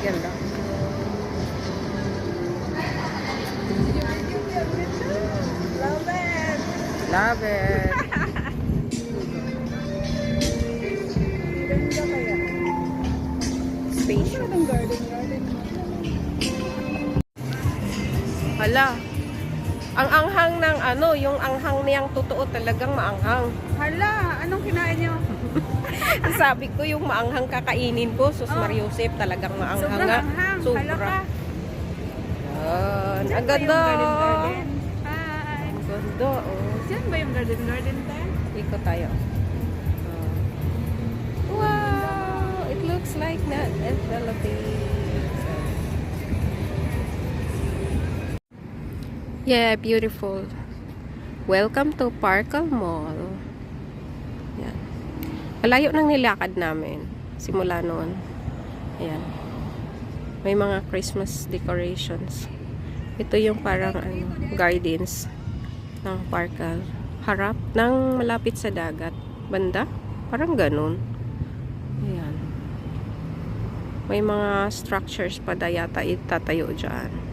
Ganda. Love it! Love it. Spacious. Anong garden, garden? Hala. Ang anghang ng ano, yung anghang niyang totoo talagang maanghang. Hala, anong kinain niyo? Sabi ko yung maanghang kakainin ko, sus Oh. Mariusep, talagang maanghang Sobrang anghang. Sobra. Yan. Ang ganda. garden, garden? Hi! Ang ganda, oh. Diyan ba yung garden, garden tayo? Ikot tayo. Oh. Wow! It looks like the Philippines. Yeah, beautiful. Welcome to Parkal Mall. Malayo nang nilakad namin. Simula noon. Ayan. May mga Christmas decorations. Ito yung parang ano, gardens ng Parkal. Harap ng malapit sa dagat. Banda? Parang ganun. Ayan. May mga structures pa da yata itatayo dyan.